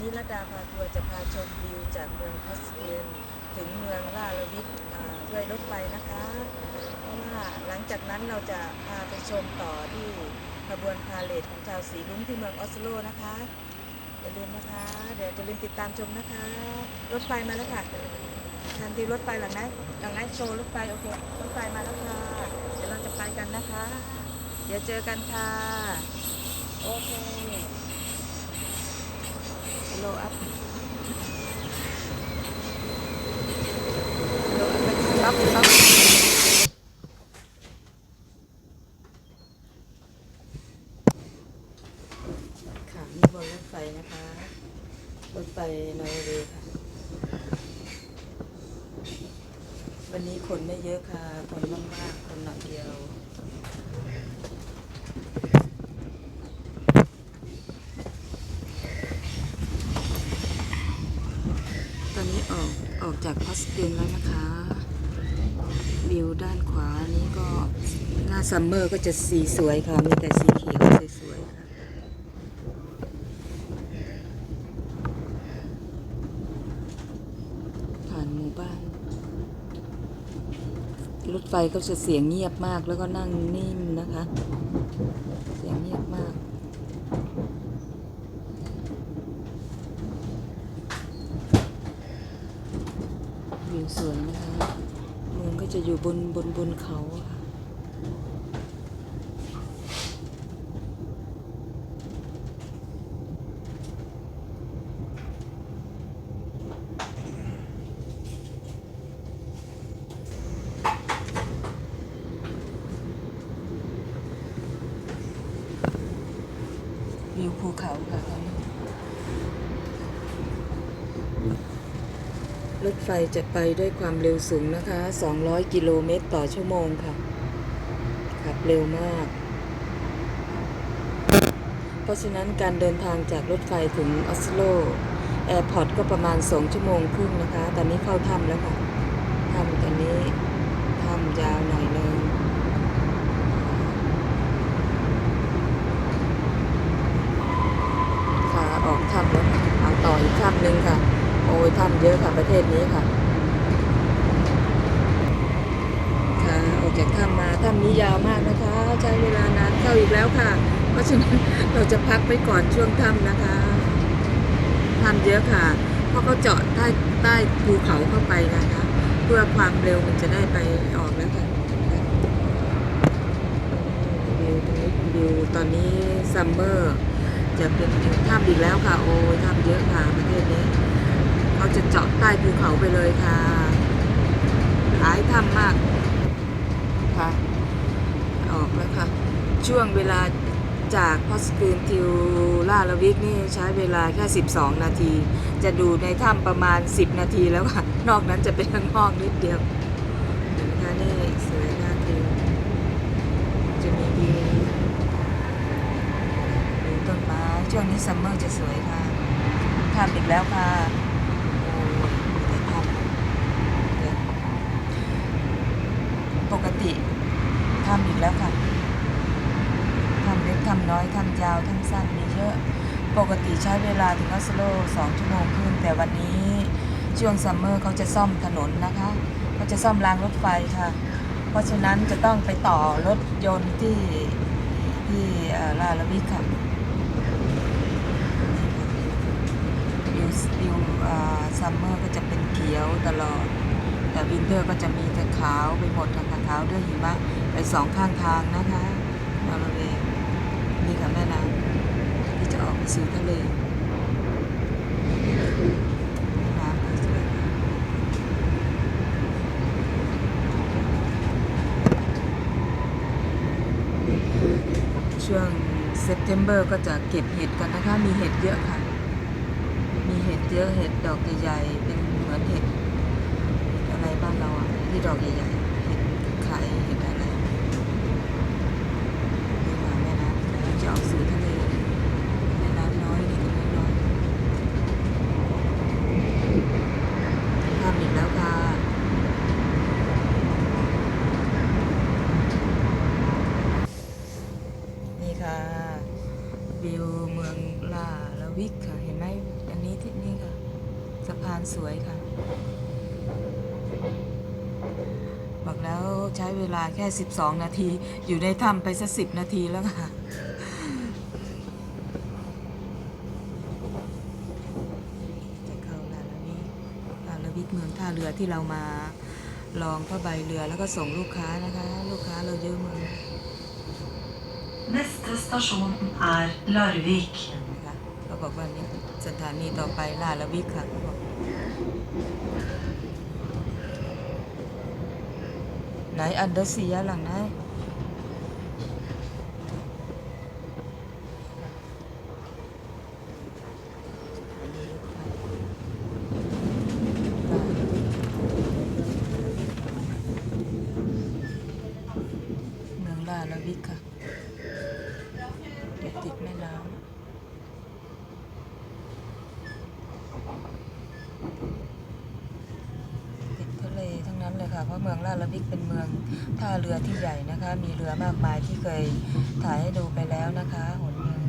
นี้รดาพาทัวร์จะพาชมวิวจากเมืองพัสเทียนถึงเมืองลาลวิกอ่าด้วยรถไฟนะคะ เพราะว่าหลังจากนั้นเราจะพาไปชมต่อที่ขบวนพาเลทของชาวสีลุ้งที่เมืองออสโลนะคะอย่าลืมนะคะ เดี๋ยวจะลืมติดตามชมนะคะ รถไฟมาแล้วค่ะทันทีรถไฟหลังนั้นหลังนั้นโชว์รถไฟโอเครถไฟมาแล้วค่ะ เดี๋ยวเราจะไปกันนะคะ เดี๋ยวเจอกันค่ะ โอเค Hello up Hello up up up ค่ะนี่บนรถไฟนะคะรถไฟนอร์เวย์ค่ะ วันนี้คนไม่เยอะค่ะ คนมากๆคนหน่อยเดียว ตอนนี้ออกออก จากพอสเทนแล้วนะคะวิวด้านขวานี้ก็หน้าซัมเมอร์ก็จะสีสวยค่ะ มีแต่สีเขียวสวยๆค่ะผ่านหมู่บ้าน รถไฟก็จะเสียงเงียบมากแล้วก็นั่งนิ่มนะคะ เสียงเงียบมาก สวยนะคะเมืองก็จะอยู่บนบนบนเขาค่ะ วิวภูเขาค่ะตอนนี้ รถไฟจะไปด้วยความเร็วสูงนะคะ 200 กิโลเมตรต่อชั่วโมงค่ะ ขับเร็วมาก เพราะฉะนั้นการเดินทางจากรถไฟถึงออสโลแอร์พอร์ตก็ประมาณ 2 ชั่วโมงครึ่งนะคะ ตอนนี้เข้าถ้ำแล้วค่ะ ถ้ำตอนนี้ถ้ำยาวหน่อยนะ ขาออกถ้ำแล้วค่ะเอาต่ออีกถ้ำหนึ่งค่ะ โอ้ยถ้ำเยอะค่ะ ประเทศนี้ค่ะ ค่ะออกจากถ้ำมาถ้ำนี้ยาวมากนะคะ ใช้เวลานานเข้าอีกแล้วค่ะ เพราะฉะนั้นเราจะพักไปก่อนช่วงถ้ำนะคะถ้ำเยอะค่ะ เพราะเขาเจาะใต้ใต้ภูเขาเข้าไปนะคะ เพื่อความเร็วมันจะได้ไปออกแล้วค่ะวิวตรงนี้วิวตอนนี้ซัมเมอร์จะเป็นถ้ำอีกแล้วค่ะ โอ้ยถ้ำเยอะค่ะประเทศนี้ เขาจะเจาะใต้ภูเขาไปเลยค่ะ หลายถ้ำมากค่ะ ออกแล้วค่ะ ช่วงเวลาจากพอสกืนทิวล่าละวิกนี่ใช้เวลาแค่ 12 นาที จะดูในถ้ำประมาณ 10 นาทีแล้วค่ะ นอกนั้นจะเป็นข้างนอกนิดเดียวเห็นไหมคะนี่สวยน่าดูจะมีวิวดูต้นไม้ช่วงนี้ซัมเมอร์จะสวยค่ะทำอีกแล้วค่ะ โอ้ยมีแต่ทำเดี๋ยวปกติทำอีกแล้วค่ะ ทำน้อยทำยาวทำสั้นมีเยอะ ปกติใช้เวลาถึงออสโลสองชั่วโมงครึ่งแต่วันนี้ช่วงซัมเมอร์เขาจะซ่อมถนนนะคะเขาจะซ่อมรางรถไฟค่ะ เพราะฉะนั้นจะต้องไปต่อรถยนต์ที่ที่ลาลาวิกค่ะวิววิวซัมเมอร์ก็จะเป็นเขียวตลอด แต่วินเทอร์ก็จะมีแต่ขาวไปหมดค่ะขาวด้วยหิมะไปสองข้างทางนะคะนอร์เวย์ นี่ค่ะแม่น้ำที่จะออกไปสู่ทะเลแม่น้ำก็สวยค่ะช่วงเซปเทมเบอร์ก็จะเก็บเห็ดกันนะคะ มีเห็ดเยอะค่ะ มีเห็ดเยอะ เห็ดดอกใหญ่ๆ เป็นเหมือนเห็ดอะไรบ้านเราอะที่ดอกใหญ่ๆ เห็ดไข่เห็ดอะไรนี่มาแม่น้ำแล้วจะออกสู่ทะเลแม่น้ำน้อยนี่ก็น้อยๆทำอีกแล้วค่ะนี่ ค่ะ วิวเมืองลาล้ววิกค่ะ เห็นไหมอันนี้ที่นี่ค่ะ สะพานสวยค่ะ บอกแล้วใช้เวลาแค่ 12 นาที อยู่ในถ้ำไปสักสินาทีแล้วค่ะจะเข้าลาลาวิกลาลาวิกเมืองท่าเรือที่เรามาลองผ้าใบเรือแล้วก็ส่งลูกค้านะคะ ลูกค้าเราเยอะมาก Neste stasjon er Larvik. นะคะเขาบอกว่านี่สถานีต่อไปลาลาวิกค่ะเขาบอกไหนอันเดอร์เซียหลังไหนเ เมืองลาดระวิกเป็นเมืองท่าเรือที่ใหญ่นะคะ มีเรือมากมายที่เคยถ่ายให้ดูไปแล้วนะคะหนเมือง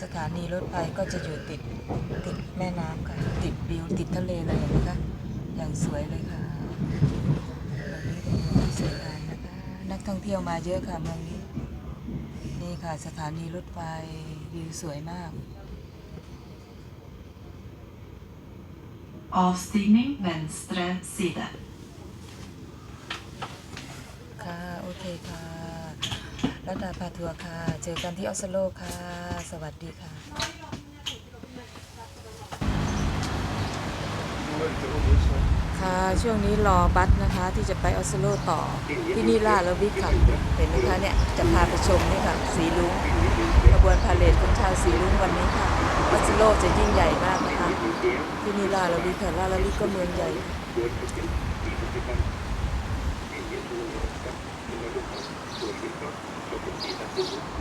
สถานีรถไฟก็จะอยู่ติดติดแม่น้ำค่ะ ติดวิวติดทะเลเลยนไหมคะ อย่างสวยเลยค่ะเมืองนี้ที่สวยงามนะคะ นักท่องเที่ยวมาเยอะค่ะเมืองนี้ นี่ค่ะสถานีรถไฟวิวสวยมาก Avstigning venstre side. ค่ะ โอเคค่ะ รัตดาพาทัวร์ค่ะ เจอกันที่ออสโลค่ะ สวัสดีค่ะ ค่ะ ช่วงนี้รอบัสนะคะที่จะไปออสโลต่อ ที่นี่ล่าแล้ววิกค่ะ เห็นไหมคะเนี่ย จะพาไปชมนี่ค่ะ สีลุงขบวนพาเลทของชาวสีลุงวันนี้ค่ะ ออสโลจะยิ่งใหญ่มากนะคะที่นี่ลาแล้ววิกค่ะล่าลาวิก็เมืองใหญ่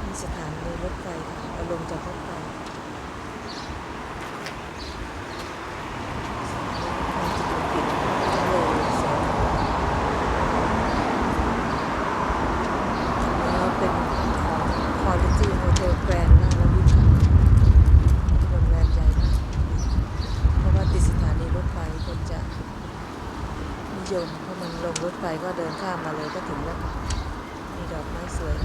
มีสถานีรถไฟค่ะเอาลงจากรถไฟมันจะดูปิดทั้งเลยสวยแล้วเป็นของ Quality Hotel Grand ลาดวิค่ะโรงแรมใหญ่มากเพราะว่าติดสถานีรถไฟคนจะนิยมเพราะมันลงรถไฟก็เดินข้ามมาเลยก็ถึงแล้วค่ะมีดอกไม้สวย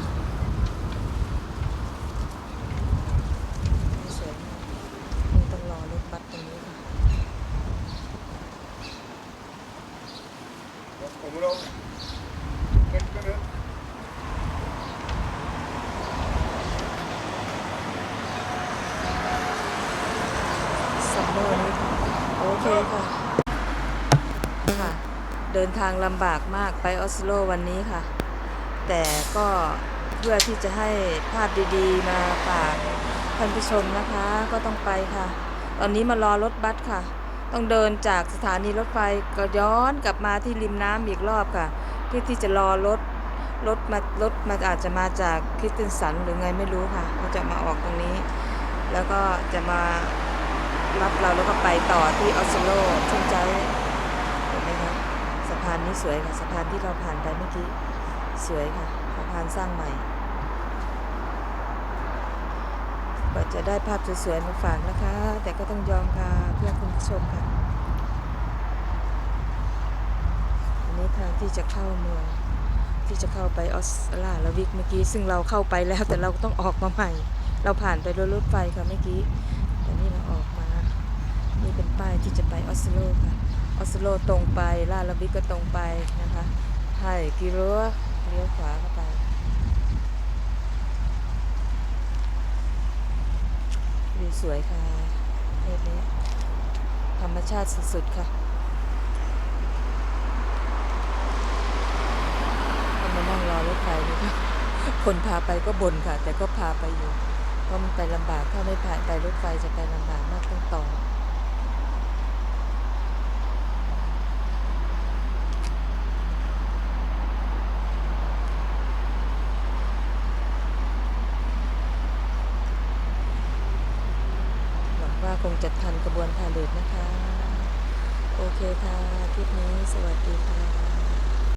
สวยมากคงต้องรอรถบัสตรงนี้ค่ะ Wat kommer dan? Trek me ned. ซัมเมอร์นี้ค่ะ โอเคค่ะ ค่ะ เดินทางลำบากมากไปออสโลวันนี้ค่ะ แต่ก็เพื่อที่จะให้ภาพดีๆ มาฝากท่านผู้ชมนะคะ ก็ต้องไปค่ะ ตอนนี้มารอรถบัสค่ะ ต้องเดินจากสถานีรถไฟก็ย้อนกลับมาที่ริมน้ำอีกรอบค่ะ เพื่อที่จะรอรถรถมารถมาอาจจะมาจากคริสตินสันหรือไงไม่รู้ค่ะเขาจะมาออกตรงนี้ แล้วก็จะมา รับเราแล้วก็ไปต่อที่ออสโลชุ่มใจเห็นไหมคะสะพานนี้สวยค่ะสะพานที่เราผ่านไปเมื่อกี้สวยค่ะสะพานสร้างใหม่ก็จะได้ภาพสวยๆมาฝากนะคะ แต่ก็ต้องยอมค่ะเพื่อคุณผู้ชมค่ะอันนี้ทางที่จะเข้าเมืองที่จะเข้าไปออสลาละวิกเมื่อกี้ ซึ่งเราเข้าไปแล้วแต่เราต้องออกมาใหม่ เราผ่านไปรถรถไฟค่ะเมื่อกี้ แต่นี่เราออกมา นี่ เป็นป้ายที่จะไปออสโลค่ะ ออสโลตรงไป ลาลาบิกก็ตรงไปนะคะไฮกิโรเลี้ยวขวาเข้าไป วิวสวยค่ะเทปนี้ธรรมชาติสุดๆค่ะก็มานั่งรอรถไฟนี่ค่ะ คนพาไปก็บ่นค่ะ แต่ก็พาไปอยู่ เพราะมันไปลำบาก ถ้าไม่ผ่านไปรถไฟจะไปลำบากมากต้องต่อ หวังว่าคง จะทันกระบวนพาเลทนะคะ โอเคค่ะ คลิปนี้สวัสดีค่ะ